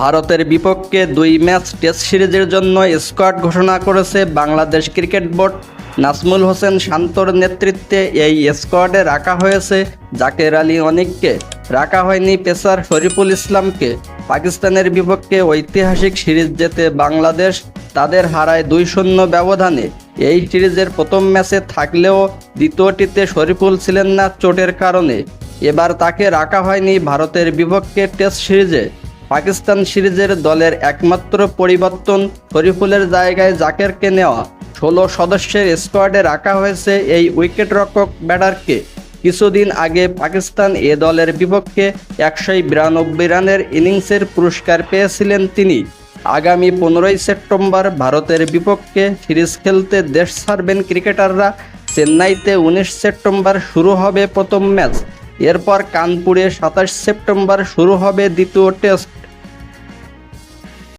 ভারতের বিপক্ষে দুই ম্যাচ টেস্ট সিরিজের জন্য স্কোয়াড ঘোষণা করেছে বাংলাদেশ ক্রিকেট বোর্ড। নাজমুল হোসেন শান্তর নেতৃত্বে এই স্কোয়াডে রাখা হয়েছে জাকের আলী অনিককে। রাখা হয়নি পেসার শরীফুল ইসলামকে। পাকিস্তানের বিপক্ষে ঐতিহাসিক সিরিজ জেতে বাংলাদেশ তাদের হারায় দুই শূন্য ব্যবধানে। এই সিরিজের প্রথম ম্যাচে থাকলেও দ্বিতীয়টিতে শরীফুল ছিলেন না চোটের কারণে। এবার তাকে রাখা হয়নি ভারতের বিপক্ষে টেস্ট সিরিজে। পাকিস্তান সিরিজের দলের একমাত্র পরিবর্তন শরীফুলের জায়গায় জাকেরকে নেওয়া। ষোলো সদস্যের স্কোয়াডে রাখা হয়েছে এই উইকেটরক্ষক ব্যাটারকে। কিছুদিন আগে পাকিস্তান এ দলের বিপক্ষে একশো বিরানব্বই রানের ইনিংসের পুরস্কার পেয়েছিলেন তিনি। আগামী পনেরোই সেপ্টেম্বর ভারতের বিপক্ষে সিরিজ খেলতে দেশ ছাড়বেন ক্রিকেটাররা। চেন্নাইতে উনিশ সেপ্টেম্বর শুরু হবে প্রথম ম্যাচ। এরপর কানপুরে সাতাশ সেপ্টেম্বর শুরু হবে দ্বিতীয় টেস্ট।